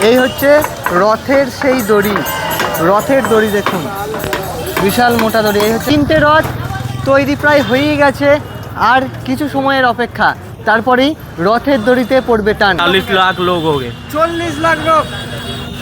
এই হচ্ছে রথের সেই দড়ি রথের দড়ি দেখুন বিশাল মোটা দড়ি এই হচ্ছে তিনটে রথ তৈরি প্রায় হয়েই গেছে আর কিছু সময়ের অপেক্ষা তারপরেই রথের দড়িতে পড়বে টান चालीस लाख लोग हो गए চল্লিশ লাখ লোক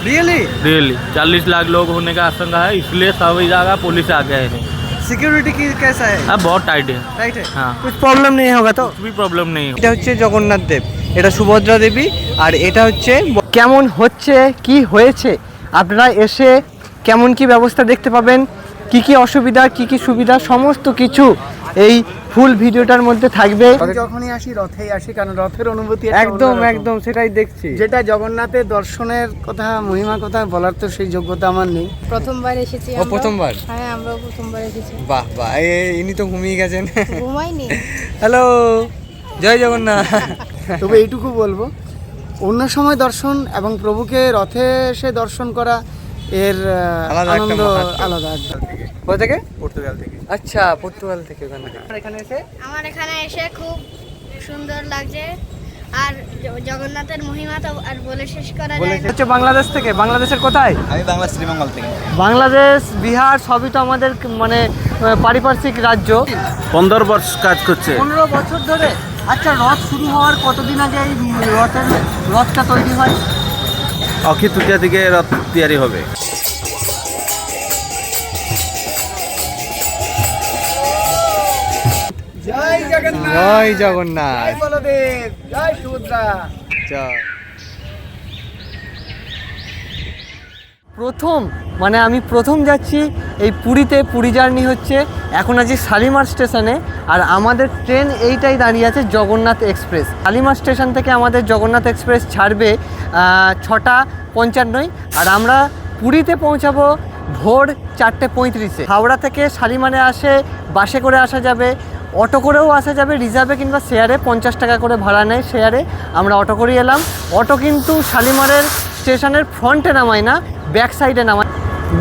রিয়েলি रियली चालीस लाख लोग होने का आशंका है इसलिए सभी जगह पुलिस आ गए हैं সিকিউরিটি কি कैसा है अब बहुत टाइट है राइट है हाँ कुछ प्रॉब्लम नहीं होगा तो कुछ भी प्रॉब्लम नहीं है এটা হচ্ছে জগন্নাথ দেব এটা সুভদ্রা দেবী আর এটা হচ্ছে কেমন হচ্ছে কি হয়েছে আপনারা এসে কেমন কি ব্যবস্থা দেখতে পাবেন কি কি অসুবিধা কি কি সুবিধা সমস্ত কিছু এই ফুল ভিডিওটার মধ্যে থাকবে। যখনই আসি রথেই আসি কারণ রথের অনুভূতি একদম একদম সেটাই দেখছি। যেটা জগন্নাথের দর্শনের কথা মহিমা কথা বলার তো সেই যোগ্যতা আমার নেই। প্রথমবার এসেছি ও প্রথমবার? হ্যাঁ আমরাও প্রথমবার এসেছি। বাহ বাহ এ- ইনি তো ঘুমিয়ে গেছেন। ঘুমাইনি। হ্যালো জয় জগন্নাথ। তবে এইটুকু বলব অন্য সময় দর্শন এবং প্রভুকে রথে এসে দর্শন করা এর আনন্দ আলাদা কোথা থেকে? পর্তুগাল থেকে। আচ্ছা পর্তুগাল থেকে এখানে এসে? আমার এখানে এসে খুব সুন্দর লাগছে। আর জগন্নাথের মহিমা তো আর বলে শেষ করা যায় হচ্ছে বাংলাদেশ থেকে। বাংলাদেশের কোথায়? আমি বাংলাদেশ শ্রীমঙ্গল থেকে। বাংলাদেশ বিহার সবই তো আমাদের মানে পারিপার্শ্বিক রাজ্য। পনেরো বছর কাজ করছে। পনেরো বছর ধরে? আচ্ছা রথ শুরু হওয়ার কতদিন আগে এই রথের রথটা তৈরি হয়? অক্ষয় তৃতীয়া থেকে রথ তৈরি হবে। জয় জগন্নাথ। জয় জগন্নাথ। জয় বলদেব জয় সুভদ্রা। জয়। প্রথম মানে আমি প্রথম যাচ্ছি এই পুরীতে পুরী জার্নি হচ্ছে। এখন আছি শালিমার স্টেশনে। আর আমাদের ট্রেন এইটাই দাঁড়িয়ে আছে জগন্নাথ এক্সপ্রেস। শালিমার স্টেশন থেকে আমাদের জগন্নাথ এক্সপ্রেস ছাড়বে ছটা পঞ্চান্নই। আর আমরা পুরীতে পৌঁছাবো ভোর চারটে পঁয়ত্রিশে। হাওড়া থেকে শালিমারে আসে, বাসে করে আসা যাবে, অটো করেও আসা যাবে, রিজার্ভে কিংবা শেয়ারে পঞ্চাশ টাকা করে ভাড়া নেয় শেয়ারে। আমরা অটো করে এলাম। অটো কিন্তু শালিমারের স্টেশনের ফ্রন্টে নামায় না, ব্যাক সাইডে নামায়।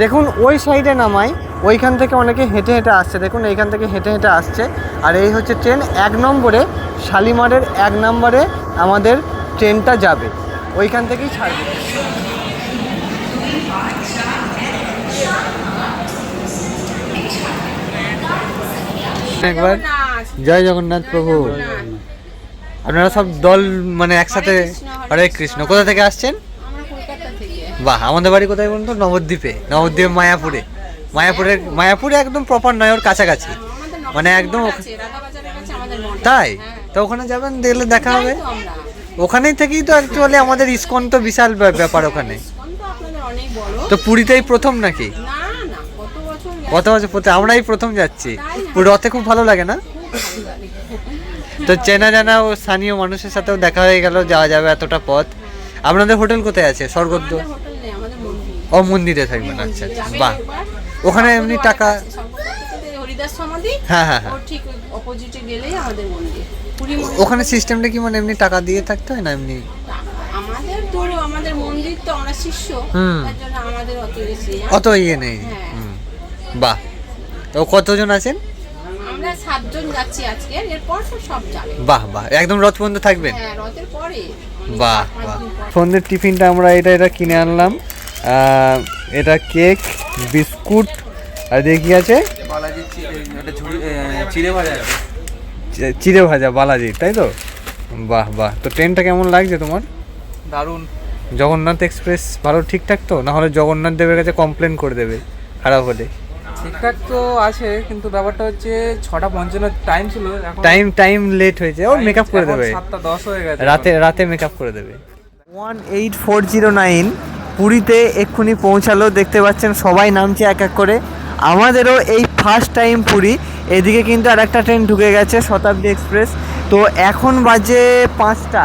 দেখুন, ওই সাইডে নামায় ওইখান থেকে অনেকে হেঁটে হেঁটে আসছে। দেখুন এইখান থেকে হেঁটে হেঁটে আসছে। আর এই হচ্ছে ট্রেন এক নম্বরে শালিমারের এক নম্বরে আমাদের ট্রেনটা যাবে। ওইখান থেকেই ছাড়বে। একবার। জয় জগন্নাথ প্রভু। আপনারা সব দল মানে একসাথে হরে কৃষ্ণ কোথা থেকে আসছেন? আমরা কলকাতা থেকে। বাহ আমাদের বাড়ি কোথায় বলুন তো? নবদ্বীপে নবদ্বীপ মায়াপুরে। মায়াপুরের মায়াপুরে একদম প্রপার নয় ওর কাছাকাছি মানে একদম তাই? তো ওখানে যাবেন দেখলে দেখা হবে। ওখানেই থেকেই তো অ্যাকচুয়ালি আমাদের ইস্কন তো বিশাল ব্যাপ- ব্যাপার ওখানে। তো পুরীতেই প্রথম নাকি? কত বছর প্রথম আমরাই প্রথম যাচ্ছি। রথে খুব ভালো লাগে না? তো চেনা জানা ও স্থানীয় মানুষের সাথেও দেখা হয়ে গেল যাওয়া যাবে এতটা পথ। আপনাদের হোটেল কোথায় আছে? মন্দির। ও মন্দিরে থাকবেন আচ্ছা আচ্ছা বাহ। ওখানে এমনি টাকা হরিদাস সমাধি। হ্যাঁ হ্যাঁ হ্যাঁ। ঠিক অপোজিটে গেলেই আমাদের মন্দির। ওখানে সিস্টেমটা কি মানে এমনি টাকা দিয়ে থাকতে হয় না এমনি? আমাদের তো আমাদের মন্দির তো আমরা শিষ্য হুম। তার জন্য আমাদের অত বেশি অত ইয়ে নেই। হ্যাঁ। হুম। বাহ। তো কতজন আছেন? আমরা সাতজন যাচ্ছি আজকে এরপর সব যাবে। বাহ বাহ। একদম রথ পর্যন্ত থাকবেন? হ্যাঁ রথের পরে। বাহ বাহ। সন্ধ্যের টিফিনটা আমরা এটা এটা কিনে আনলাম। এটা কেক বিস্কুট আর দিয়ে কি আছে? চি- চিড়ে ভাজা বালাজি তাই তো? বাহ বাহ। তো ট্রেনটা কেমন লাগছে তোমার? দারুণ। জগন্নাথ এক্সপ্রেস ভালো ঠিকঠাক তো? না হলে জগন্নাথ দেবের কাছে কমপ্লেন করে দেবে খারাপ হলে? ঠিকঠাক তো আছে কিন্তু ব্যাপারটা হচ্ছে ছটা পঞ্চান্ন টাইম ছিল টাইম টাইম লেট হয়েছে। ও মেকআপ করে দেবে। সাতটা দশ হয়ে গেছে। রাতে রাতে মেকআপ করে দেবে। One eight four zero nine পুরীতে এক্ষুনি পৌঁছালো, দেখতে পাচ্ছেন সবাই নামছে এক এক করে। আমাদেরও এই ফার্স্ট টাইম পুরী, এদিকে কিন্তু আর একটা ট্রেন ঢুকে গেছে, শতাব্দী এক্সপ্রেস তো এখন বাজে পাঁচটা,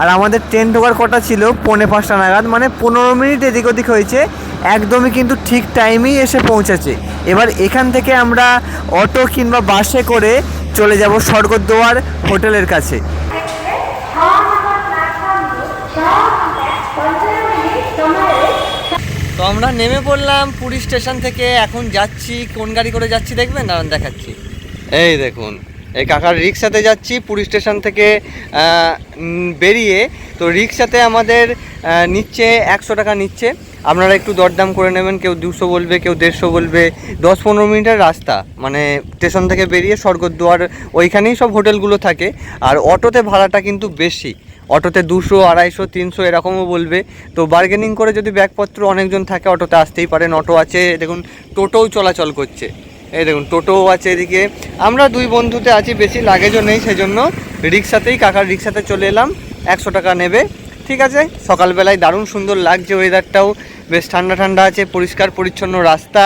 আর আমাদের ট্রেন ঢোকার কটা ছিল? পৌনে পাঁচটা নাগাদ মানে পনেরো মিনিট এদিক ওদিক হয়েছে। একদমই কিন্তু ঠিক টাইমেই এসে পৌঁছেছে। এবার এখান থেকে আমরা অটো কিংবা বাসে করে চলে যাব স্বর্গদ্বার হোটেলের কাছে। আমরা নেমে পড়লাম পুরী স্টেশন থেকে। এখন যাচ্ছি, কোন গাড়ি করে যাচ্ছি দেখবেন? দাঁড়ান, দেখাচ্ছি। এই দেখুন, এই কাকার রিক্সাতে যাচ্ছি পুরী স্টেশন থেকে বেরিয়ে। তো রিক্সাতে আমাদের নিচ্ছে, একশো টাকা নিচ্ছে। আপনারা একটু দরদাম করে নেবেন, কেউ দুশো বলবে, কেউ দেড়শো বলবে। দশ পনেরো মিনিটের রাস্তা মানে স্টেশন থেকে বেরিয়ে স্বর্গদ্বার, ওইখানেই সব হোটেলগুলো থাকে। আর অটোতে ভাড়াটা কিন্তু বেশি। অটোতে দুশো আড়াইশো তিনশো এরকমও বলবে। তো বার্গেনিং করে যদি ব্যাগপত্র অনেকজন থাকে অটোতে আসতেই পারেন। অটো আছে দেখুন টোটোও চলাচল করছে। এই দেখুন টোটোও আছে এদিকে। আমরা দুই বন্ধুতে আছি বেশি লাগেজও নেই সেই জন্য রিক্সাতেই কাকার রিক্সাতে চলে এলাম। একশো টাকা নেবে। ঠিক আছে সকালবেলায় দারুণ সুন্দর লাগছে ওয়েদারটাও বেশ ঠান্ডা ঠান্ডা আছে পরিষ্কার পরিচ্ছন্ন রাস্তা।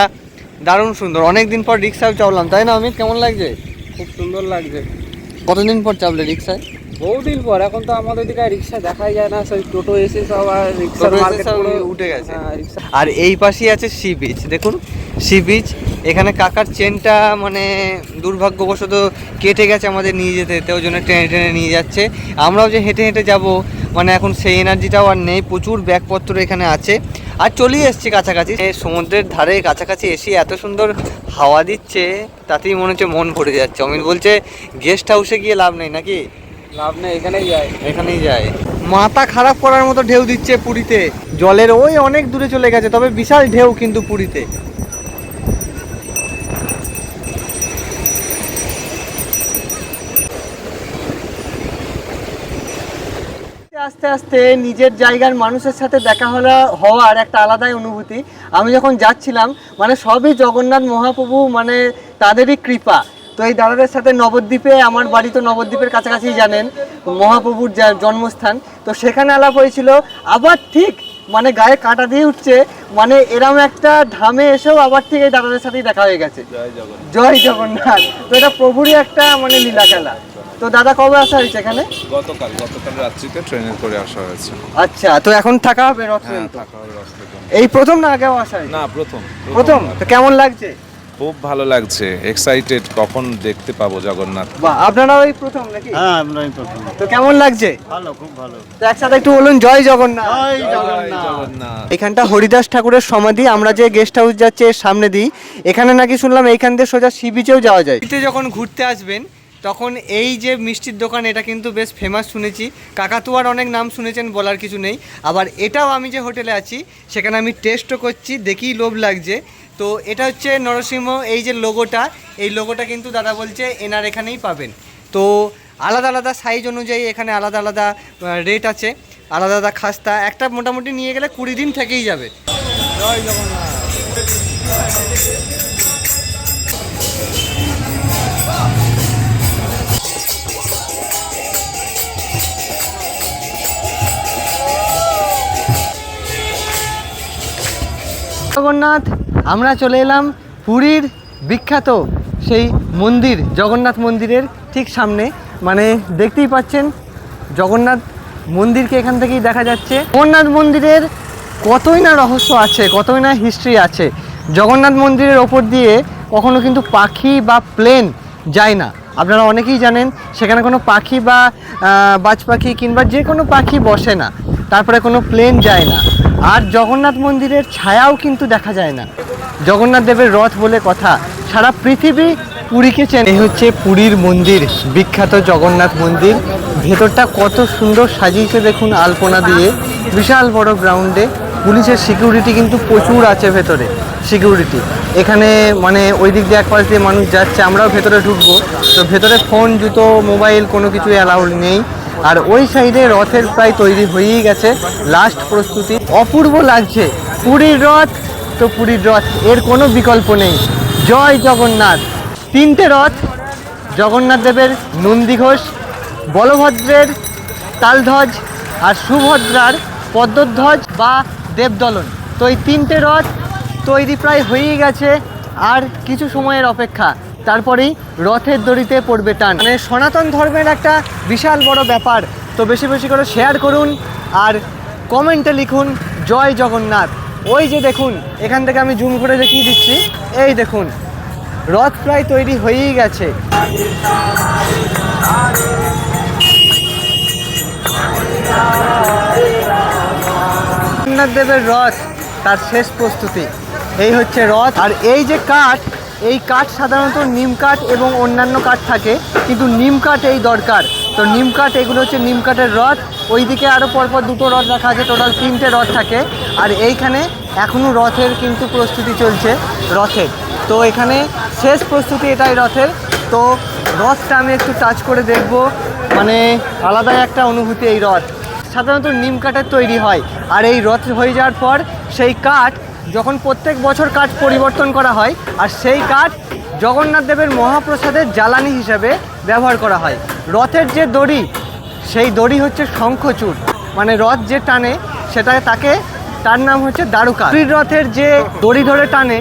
দারুণ সুন্দর। অনেক দিন পর রিক্সাও চাপলাম তাই না অমিত? কেমন লাগছে? খুব সুন্দর লাগছে। কতদিন পর চাপলে রিক্সায়? বহুদিন পর এখন তো আমাদের দিকে রিক্সা দেখাই যায় না সেই টোটো এসে সব আর রিক্সার মার্কেট করে উঠে গেছে। হ্যাঁ, আর এই পাশেই আছে সি বিচ দেখুন। সি বিচ এখানে কাকার চেনটা মানে দুর্ভাগ্যবশত কেটে গেছে আমাদের নিয়ে যেতে যেতে ওই জন্য টেনে টেনে নিয়ে যাচ্ছে। আমরাও যে হেঁটে হেঁটে যাব মানে এখন সেই এনার্জিটাও আর নেই প্রচুর ব্যাগপত্র এখানে আছে। আর চলেই এসছি কাছাকাছি। এই সমুদ্রের ধারে কাছাকাছি এসে এত সুন্দর হাওয়া দিচ্ছে তাতেই মনে হচ্ছে মন ভরে যাচ্ছে। অমিত বলছে গেস্ট হাউসে গিয়ে লাভ নেই নাকি? লাভ নেই এখানেই যায়। এখানেই যায়। মাথা খারাপ করার মতো ঢেউ দিচ্ছে পুরীতে। জলের ওই অনেক দূরে চলে গেছে তবে বিশাল ঢেউ কিন্তু পুরীতে। আস্তে আস্তে নিজের জায়গার মানুষের সাথে দেখা হলো হওয়ার একটা আলাদাই অনুভূতি। আমি যখন যাচ্ছিলাম মানে সবই জগন্নাথ মহাপ্রভু মানে তাদেরই কৃপা। তো এই দাদাদের সাথে নবদ্বীপে আমার বাড়ি তো নবদ্বীপের কাছাকাছি জানেন মহাপ্রভুর জন্মস্থান। তো সেখানে আলাপ হয়েছিল আবার ঠিক মানে গায়ে কাটা দিয়ে উঠছে মানে এরম একটা ধামে এসেও আবার ঠিক এই দাদাদের সাথেই দেখা হয়ে গেছে। জয় জগন্নাথ। তো এটা প্রভুরই একটা মানে লীলা খেলা। তো দাদা কবে আসা হয়েছে এখানে? গতকাল গতকাল রাত্রিতে ট্রেনে করে আসা হয়েছে। আচ্ছা তো এখন থাকা হবে রথ হ্যাঁ। এই প্রথম না আগেও আসা? না প্রথম। প্রথম? তো কেমন লাগছে? খুব ভালো লাগছে। এক্সাইটেড কখন দেখতে পাবো জগন্নাথ? বাহ আপনারাও এই প্রথম নাকি? হ্যাঁ আমরাই প্রথম। তো কেমন লাগছে? ভালো খুব ভালো। তো একসাথে একটু বলুন জয় জগন্নাথ। জয় জগন্নাথ। জগন্নাথ। এখানটা হরিদাস ঠাকুরের সমাধি আমরা যে গেস্ট হাউস যাচ্ছে এর সামনে দিই এখানে নাকি শুনলাম এইখান দিয়ে সোজা সি বিচেও যাওয়া যায়। শীতে যখন ঘুরতে আসবেন তখন এই যে মিষ্টির দোকান এটা কিন্তু বেশ ফেমাস শুনেছি। কাকাতুয়ার অনেক নাম শুনেছেন বলার কিছু নেই। আবার এটাও আমি যে হোটেলে আছি সেখানে আমি টেস্টও করছি দেখেই লোভ লাগছে। তো এটা হচ্ছে নরসিংহ এই যে লোগোটা এই লোগোটা কিন্তু দাদা বলছে এনার এখানেই পাবেন। তো আলাদা আলাদা সাইজ অনুযায়ী এখানে আলাদা আলাদা রেট আছে আলাদা আলাদা খাস্তা একটা মোটামুটি নিয়ে গেলে কুড়ি দিন থেকেই যাবে। জগন্নাথ আমরা চলে এলাম পুরীর বিখ্যাত সেই মন্দির, জগন্নাথ মন্দিরের ঠিক সামনে। মানে দেখতেই পাচ্ছেন, জগন্নাথ মন্দিরকে এখান থেকেই দেখা যাচ্ছে। জগন্নাথ মন্দিরের কতই না রহস্য আছে, কতই না হিস্ট্রি আছে, জগন্নাথ মন্দিরের ওপর দিয়ে কখনো কিন্তু পাখি বা প্লেন যায় না। আপনারা অনেকেই জানেন, সেখানে কোনো পাখি বা বাজ পাখি কিংবা যে কোনো পাখি বসে না, তারপরে কোনো প্লেন যায় না। আর জগন্নাথ মন্দিরের ছায়াও কিন্তু দেখা যায় না। জগন্নাথ দেবের রথ বলে কথা সারা পৃথিবী পুরীকে চেনে। হচ্ছে পুরীর মন্দির, বিখ্যাত জগন্নাথ মন্দির। ভেতরটা কত সুন্দর সাজিয়েছে দেখুন আলপনা দিয়ে। বিশাল বড় গ্রাউন্ডে পুলিশের সিকিউরিটি কিন্তু প্রচুর আছে ভেতরে সিকিউরিটি এখানে মানে ওই দিক দিয়ে এক পাশ দিয়ে মানুষ যাচ্ছে, আমরাও ভেতরে ঢুকবো। তো ভেতরে ফোন জুতো মোবাইল কোনো কিছুই অ্যালাউড নেই। আর ওই সাইডে রথের প্রায় তৈরি হয়েই গেছে। লাস্ট প্রস্তুতি। অপূর্ব লাগছে। পুরীর রথ, তো পুরীর রথ, এর কোনো বিকল্প নেই। জয় জগন্নাথ। তিনটে রথ, জগন্নাথ দেবের নন্দী ঘোষ, বলভদ্রের তালধ্বজ আর সুভদ্রার পদ্মধ্বজ বা দেবদলন। তো এই তিনটে রথ তৈরি প্রায় হয়েই গেছে। আর কিছু সময়ের অপেক্ষা। তারপরেই রথের দড়িতে পড়বে টান। মানে সনাতন ধর্মের একটা বিশাল বড় ব্যাপার। তো বেশি বেশি করে শেয়ার করুন আর কমেন্টে লিখুন, জয় জগন্নাথ। ওই যে দেখুন, এখান থেকে আমি জুম করে দেখিয়ে দিচ্ছি। এই দেখুন, রথ প্রায় তৈরি হয়েই গেছে। জগন্নাথ দেবের রথ তার শেষ প্রস্তুতি। এই হচ্ছে রথ। আর এই যে কাঠ এই কাঠ সাধারণত নিম কাঠ এবং অন্যান্য কাঠ থাকে, কিন্তু নিম কাঠ এই দরকার। তো নিম কাঠ, এগুলো হচ্ছে নিম কাঠের রথ। ওইদিকে আরও পরপর দুটো রথ রাখা আছে, টোটাল তিনটে রথ থাকে। আর এইখানে এখনও রথের কিন্তু প্রস্তুতি চলছে, রথের। তো এখানে শেষ প্রস্তুতি এটাই রথের। তো রথটা আমি একটু টাচ করে দেখব। মানে আলাদাই একটা অনুভূতি এই রথ। সাধারণত নিম কাঠের তৈরি হয়, আর এই রথ হয়ে যাওয়ার পর সেই কাঠ যখন প্রত্যেক বছর কাঠ পরিবর্তন করা হয়, আর সেই কাঠ জগন্নাথ দেবের মহাপ্রসাদের জ্বালানি হিসাবে ব্যবহার করা হয়। রথের যে দড়ি, সেই দড়ি হচ্ছে শঙ্খচূড়। মানে রথ যে টানে সেটা তাকে, তার নাম হচ্ছে দারুকা রথের যে দড়ি ধরে টানে,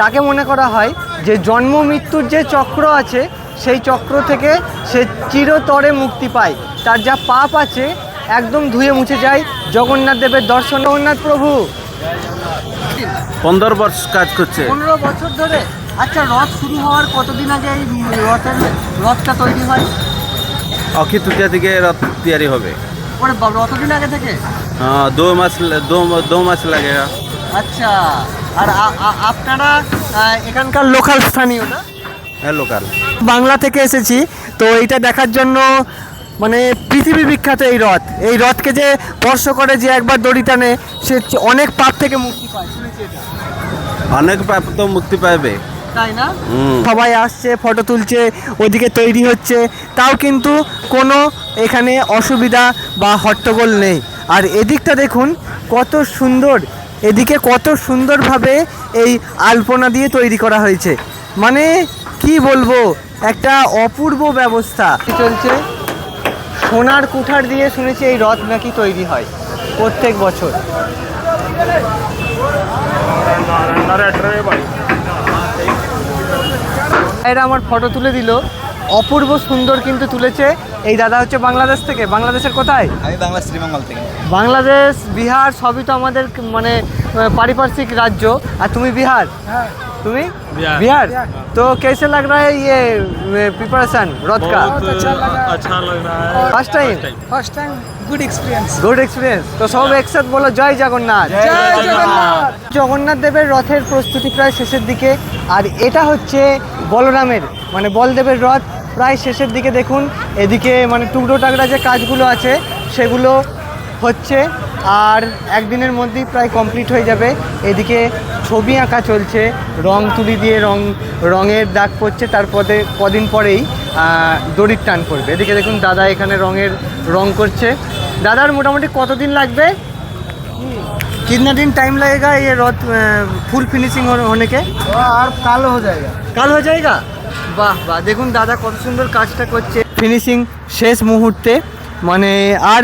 তাকে মনে করা হয় যে জন্ম মৃত্যুর যে চক্র আছে, সেই চক্র থেকে সে চিরতরে মুক্তি পায়। তার যা পাপ আছে, একদম ধুয়ে মুছে যায় জগন্নাথ দেবের দর্শন। জগন্নাথ প্রভু পনেরো বর্ষ কাজ করছে। পনেরো বছর ধরে। আচ্ছা রথ শুরু হওয়ার কতদিন আগে এই রথের রথটা তৈরি হয়? অক্ষয় তৃতীয়া থেকে রথ তৈরি হবে। ওরে বাবা অতদিন আগে থেকে? হ্যাঁ দো মাস দো মাস লাগেগা আচ্ছা আর আপনারা এখানকার লোকাল স্থানীয় না হ্যাঁ লোকাল। বাংলা থেকে এসেছি তো এইটা দেখার জন্য মানে পৃথিবী বিখ্যাত এই রথ। এই রথকে যে স্পর্শ করে যে একবার দড়ি টানে সে অনেক পাপ থেকে মুক্তি পায়। শুনেছি এটা। অনেক পাপ তো মুক্তি পাবে। তাই না? সবাই আসছে ফটো তুলছে ওদিকে তৈরি হচ্ছে। তাও কিন্তু কোনো এখানে অসুবিধা বা হট্টগোল নেই। আর এদিকটা দেখুন কত সুন্দর। এদিকে কত সুন্দরভাবে এই আলপনা দিয়ে তৈরি করা হয়েছে। মানে কি বলব একটা অপূর্ব ব্যবস্থা। চলছে? সোনার কুঠার দিয়ে শুনেছি এই রথ নাকি তৈরি হয়। প্রত্যেক বছর। এরা আমার ফটো তুলে দিল। অপূর্ব সুন্দর কিন্তু তুলেছে। এই দাদা হচ্ছে বাংলাদেশ থেকে। বাংলাদেশের কোথায়? আমি বাংলা শ্রীমঙ্গল থেকে। বাংলাদেশ বিহার সবই তো আমাদের মানে পারিপার্শ্বিক রাজ্য। আর তুমি বিহার? তুমি बिहार तो कैसे लग रहा है ये प्रिपरेशन रथ का अच्छा लग रहा है first time first time good experience good experience তো সব একসাথে বলো জয় জগন্নাথ জগন্নাথ দেবের রথের প্রস্তুতি প্রায় শেষের দিকে আর এটা হচ্ছে বলরামের মানে বলদেবের রথ প্রায় শেষের দিকে দেখুন এদিকে মানে টুকরো টাকরা যে কাজগুলো আছে সেগুলো হচ্ছে আর একদিনের মধ্যেই প্রায় কমপ্লিট হয়ে যাবে এদিকে ছবি আঁকা চলছে রং তুলি দিয়ে রং রঙের দাগ পড়ছে তারপরে কদিন পরেই আহ, দড়ির টান পড়বে এদিকে দেখুন দাদা এখানে রঙের রং করছে দাদার মোটামুটি কতদিন লাগবে कितना दिन टाइम लगेगा ये रथ फुल फिनिशिंग होने के আর কালো হয়ে যায় কাল হয়ে যায়গা বাহ বাহ দেখুন দাদা কত সুন্দর কাজটা করছে ফিনিশিং শেষ মুহূর্তে মানে আর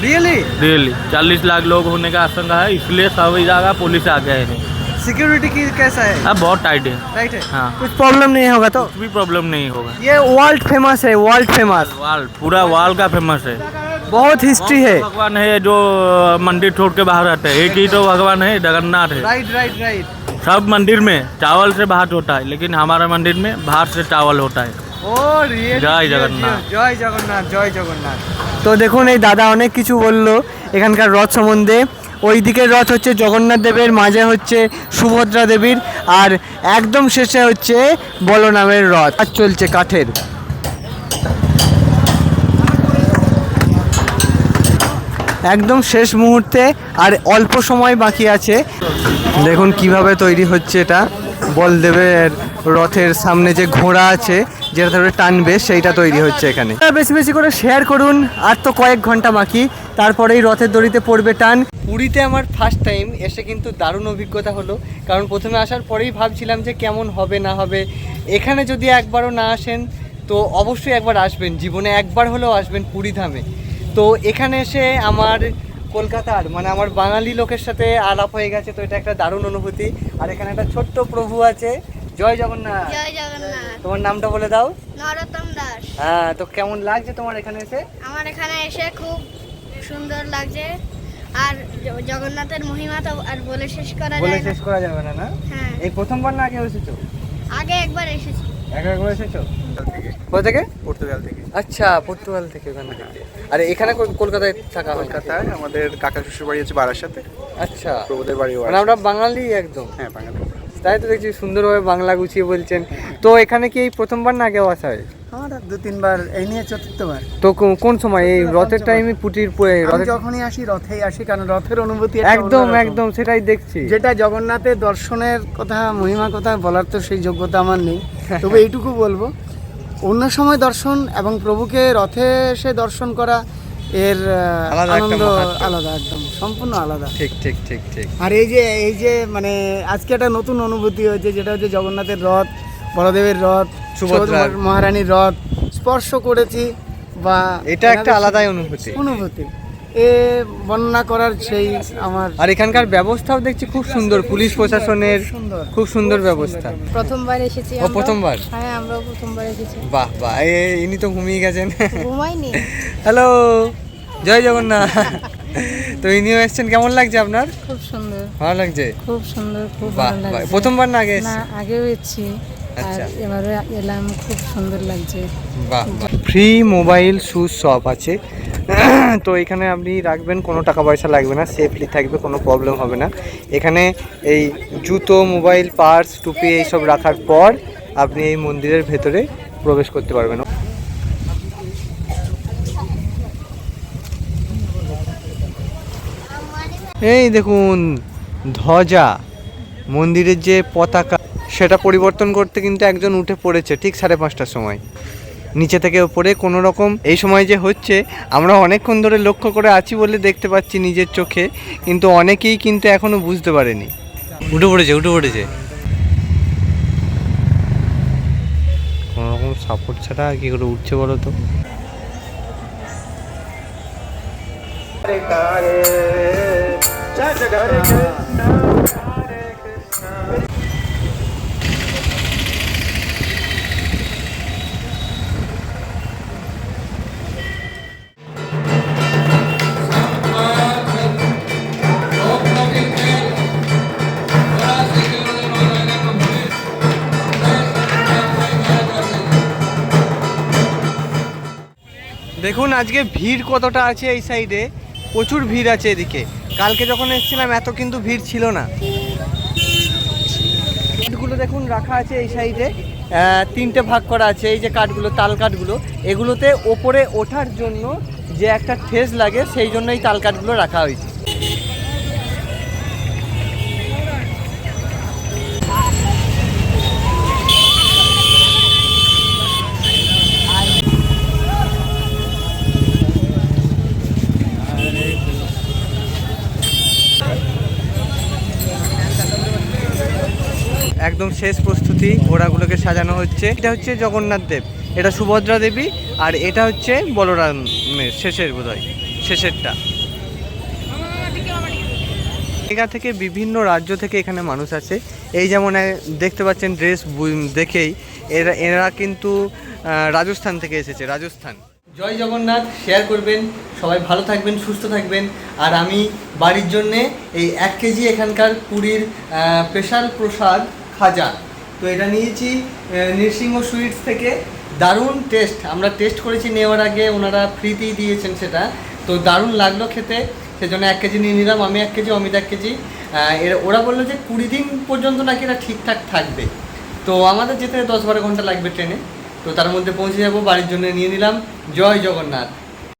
रियली रियली चालीस लाख लोग होने का आशंका है इसलिए सभी जगह पुलिस आ गए हैं। सिक्योरिटी की कैसा है? अब बहुत टाइट है। राइट है? हाँ। कुछ प्रॉब्लम नहीं होगा तो? कुछ भी प्रॉब्लम नहीं होगा। ये वर्ल्ड फ़ेमस है वर्ल्ड फ़ेमस वर्ल्ड पूरा वर्ल्ड का फ़ेमस है। बहुत हिस्ट्री है। भगवान है जो मंदिर छोड़ के बाहर आते हैं। एक ही तो भगवान है जगन्नाथ है। राइट राइट राइट सब मंदिर में चावल से भात होता है लेकिन हमारे मंदिर में भात से चावल होता है। oh, जय जगन्नाथ। जय जगन्नाथ जय जगन्नाथ। তো দেখুন, এই দাদা অনেক কিছু বলল এখানকার রথ সম্বন্ধে। ওই দিকের রথ হচ্ছে জগন্নাথ দেবের, মাঝে হচ্ছে সুভদ্রা দেবীর, আর একদম শেষে হচ্ছে বলনামের রথ। আর চলছে কাঠের। একদম শেষ মুহূর্তে, আর অল্প সময় বাকি আছে। দেখুন, কীভাবে তৈরি হচ্ছে এটা। বলদেবের রথের সামনে যে ঘোড়া আছে যেটা ধরে টানবে, সেইটা তৈরি হচ্ছে এখানে। বেশি বেশি করে শেয়ার করুন, আর তো কয়েক ঘণ্টা বাকি, তারপরেই রথের দড়িতে পড়বে টান। পুরীতে আমার ফার্স্ট টাইম এসে কিন্তু দারুণ অভিজ্ঞতা হলো, কারণ প্রথমে আসার পরেই ভাবছিলাম যে কেমন হবে, না হবে। এখানে যদি একবারও না আসেন, তো অবশ্যই একবার আসবেন, জীবনে একবার হলেও আসবেন পুরী ধামে। তো এখানে এসে আমার কলকাতার মানে আমার বাঙালি লোকের সাথে আলাপ হয়ে গেছে, তো এটা একটা দারুণ অনুভূতি। আর এখানে একটা ছোট্ট প্রভু আছে জয় জগন্নাথ। জয় জগন্নাথ। তোমার নামটা বলে দাও। নরোত্তম দাস। হ্যাঁ তো কেমন লাগছে তোমার এখানে এসে? আমার এখানে এসে খুব সুন্দর লাগছে। আর জগন্নাথের মহিমা তো আর বলে শেষ করা বলে যায় না। শেষ করা যাবে না না? হ্যাঁ। এই প্রথমবার না আগে এসেছ? আগে একবার এসেছি। একা একবার এসেছ? কোথা থেকে? পর্তুগাল থেকে। আচ্ছা পর্তুগাল থেকে ওখানে। থেকে আর এখানে কল- কলকাতায় থাকা কলকাতায় আমাদের কাকা শ্বশুর বাড়ি আছে বারাসাতে। আচ্ছা। প্রভুদের বাড়ি মানে আমরা বাঙালি একদম। হ্যাঁ বাঙালি। তাই তো দেখছি সুন্দরভাবে বাংলা গুছিয়ে বলছেন। তো এখানে কি এই প্রথমবার না আগেও আসা হয়? আমার দু তিনবার এই নিয়ে চতুর্থবার। তো কোন সময়? এই রথের টাইমে পুটির প- এই আমি যখনই আসি রথেই আসি কারণ রথের অনুভূতি একদম একদম সেটাই দেখছি। যেটা জগন্নাথের দর্শনের কথা মহিমা কথা বলার তো সেই যোগ্যতা আমার নেই। তবে এইটুকু বলব অন্য সময় দর্শন এবং প্রভুকে রথে এসে দর্শন করা এর আনন্দ আলাদা একদম সম্পূর্ণ আলাদা। ঠিক ঠিক ঠিক ঠিক। আর এই যে এই যে মানে আজকে একটা নতুন অনুভূতি হয়েছে যেটা হচ্ছে জগন্নাথের রথ বড়দেবের রথ মহারানীর রথ স্পর্শ করেছি বা এটা একটা আলাদাই অনুভূতি। অনুভূতি। এ বর্ণনা করার সেই আমার আর এখানকার ব্যবস্থাও দেখছি খুব সুন্দর পুলিশ প্রশাসনের খুব সুন্দর। ব্যবস্থা। প্রথমবার এসেছি ও প্রথমবার? হ্যাঁ আমরাও প্রথমবার এসেছি। বাহ বাহ এ- ইনি তো ঘুমিয়ে গেছেন। ঘুমাইনি। হ্যালো জয় জগন্নাথ। তো ইনিও এসছেন কেমন লাগছে আপনার? খুব সুন্দর। ভালো লাগছে? খুব সুন্দর খুব ভালো। লাগছে। প্রথমবার না আগে না আগেও এসেছি। আচ্ছা। এবারে এলাম খুব সুন্দর লাগছে। বাহ। ফ্রি মোবাইল শুজ শপ আছে। তো এখানে আপনি রাখবেন, কোনো টাকা পয়সা লাগবে না সেফলি থাকবে, কোনো প্রবলেম হবে না। এখানে এই জুতো, মোবাইল পার্স টুপি এইসব রাখার পর আপনি এই মন্দিরের ভেতরে প্রবেশ করতে পারবেন। এই দেখুন, ধ্বজা, মন্দিরের যে পতাকা, সেটা পরিবর্তন করতে কিন্তু একজন উঠে পড়েছে, ঠিক সাড়ে পাঁচটার সময়। নিচে থেকে ওপরে কোনো রকম এই সময় যে হচ্ছে আমরা অনেকক্ষণ ধরে লক্ষ্য করে আছি বলে দেখতে পাচ্ছি নিজের চোখে কিন্তু অনেকেই কিন্তু এখনও বুঝতে পারেনি। উঠে পড়েছে উঠে পড়েছে। কোনো রকম সাপোর্ট ছাড়া কি করে উঠছে বলো তো? দেখুন, আজকে ভিড় কতটা আছে এই সাইডে প্রচুর ভিড় আছে এদিকে। কালকে যখন এসেছিলাম, এত কিন্তু ভিড় ছিল না। কাঠগুলো দেখুন রাখা আছে এই সাইডে তিনটে ভাগ করা আছে, এই যে কাঠগুলো, তাল কাঠগুলো। এগুলোতে ওপরে ওঠার জন্য যে একটা ঠেস লাগে, সেই জন্য এই তাল কাঠগুলো রাখা হয়েছে। শেষ প্রস্তুতি ঘোড়াগুলোকে সাজানো হচ্ছে। এটা হচ্ছে জগন্নাথ দেব, এটা সুভদ্রা দেবী আর এটা হচ্ছে বলরামের শেষের বোধহয়, শেষেরটা। জায়গা থেকে বিভিন্ন রাজ্য থেকে এখানে মানুষ আসে। এই যেমন দেখতে পাচ্ছেন ড্রেস দেখেই এরা এরা কিন্তু রাজস্থান থেকে এসেছে, রাজস্থান। জয় জগন্নাথ শেয়ার করবেন। সবাই ভালো থাকবেন, সুস্থ থাকবেন। আর আমি বাড়ির জন্যে এই এক কেজি এখানকার পুরীর স্পেশাল প্রসাদ খাজা তো এটা নিয়েছি নৃসিংহ সুইটস থেকে। দারুণ টেস্ট। আমরা টেস্ট করেছি নেওয়ার আগে, ওনারা ফ্রিতেই দিয়েছেন সেটা। তো দারুণ লাগল খেতে। সেজন্য এক কেজি নিয়ে নিলাম, আমি এক কেজি, অমিত এক কেজি। এর, ওরা বলল যে কুড়ি দিন পর্যন্ত নাকি এটা ঠিকঠাক থাকবে। তো আমাদের যেতে দশ বারো ঘণ্টা লাগবে ট্রেনে। তো তার মধ্যে পৌঁছে যাব, বাড়ির জন্য নিয়ে নিলাম। জয় জগন্নাথ।